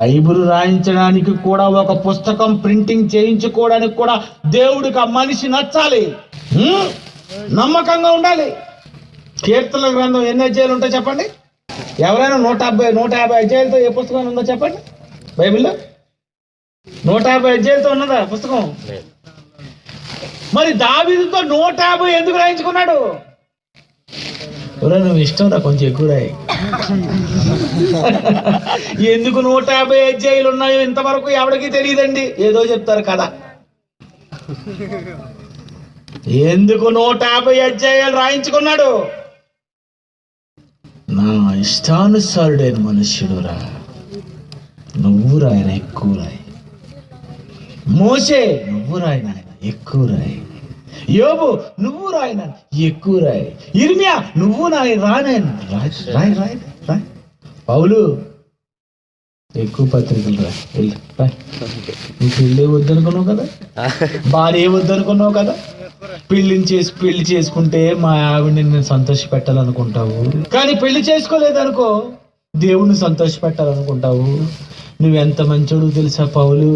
Bible రాయించడానికి కూడా ఒక పుస్తకం ప్రింటింగ్ చేయించుకోవడానికి కూడా దేవుడికి ఆ మనిషి నచ్చాలి? నమ్మకంగా ఉండాలి. కీర్తన గ్రంథం ఎన్ని అధ్యాయులు ఉంటాయి చెప్పండి? ఎవరైనా నూట యాభై నూట యాభై అధ్యాయులతో ఏ పుస్తకం ఉందో చెప్పండి? బైబిల్లో? నూట యాభై అధ్యాయులతో ఉన్నదా పుస్తకం? మరి దావీదుతో నూట యాభై ఎందుకు రాయించుకున్నాడు? ఒరేయ్, నువ్వు ఇష్టం రా కొంచెం ఎక్కువ రాయి. ఎందుకు నూట యాభై అధ్యాయులు ఉన్నాయో ఇంతవరకు ఎవరికి తెలియదండి. ఏదో చెప్తారు కదా ఎందుకు నూట యాభై అధ్యాయాలు రాయించుకున్నాడు? నా ఇష్టానుసారుడైన మనుష్యుడురా. నువ్వు రాయన? ఎక్కువ రాయి. మోసే నువ్వు రాయన? ఎక్కువ రాయి. యోబు నువ్వు రాయి నాయన ఎక్కువ రాయి. ఇర్మియా నువ్వు నాయ రాయన రాయ్ రాయ్ రాయ్ పౌలు ఎక్కువ పత్రికలు రాయ్. పెళ్ళే వద్దనుకున్నావు కదా? భార్య వద్దనుకున్నావు కదా? పెళ్ళిని చేసి పెళ్ళి చేసుకుంటే మా ఆవిడని నేను సంతోష పెట్టాలనుకుంటావు కానీ పెళ్ళి చేసుకోలేదనుకో దేవుణ్ణి సంతోష పెట్టాలనుకుంటావు నువ్వెంత మంచోడు తెలుసా పౌలు?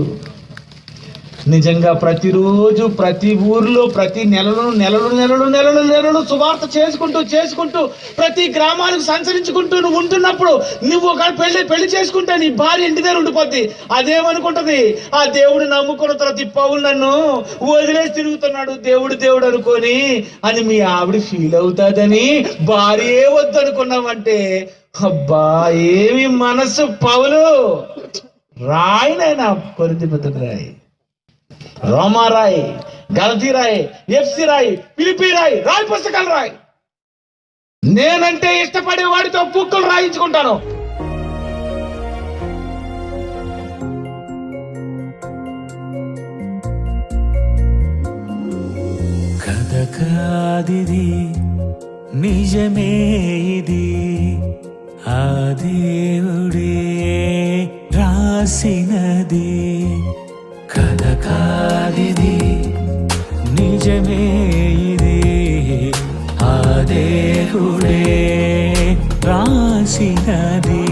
నిజంగా ప్రతిరోజు ప్రతి ఊర్లో ప్రతి నెలలో నెలలు నెలలు నెలలు నెలలు సువార్త చేసుకుంటూ చేసుకుంటూ ప్రతి గ్రామాలకు సంచరించుకుంటూ నువ్వు ఉంటున్నప్పుడు నువ్వు ఒక పెళ్ళి పెళ్ళి చేసుకుంటే నీ భార్య ఇంటి దగ్గర ఉండిపోద్ది. అదేమనుకుంటది? ఆ దేవుడు నమ్ముకున్న తర్వాత ఈ పౌలు నన్ను వదిలేసి తిరుగుతున్నాడు. దేవుడు దేవుడు అనుకొని అని మీ ఆవిడ ఫీల్ అవుతాదని భార్యే వద్దనుకున్నామంటే అబ్బా ఏమి మనసు పౌలు? రాయినైనా కొరింది పెద్ద రాయి. రోమా రాయ్ గలతీ రాయ్ ఎఫ్సి రాయ్ పిలిపి రాయ్ రాయ్ పుస్తకాలు రాయ్. నేనంటే ఇష్టపడే వాడితో పుక్కులు రాయించుకుంటాను. కథ కాదిది నిజమే ఇది. ఆ దేవుడే రాసినది. కాదిది. నిజమే ఇది. ఆ దేవుడే రాసినది.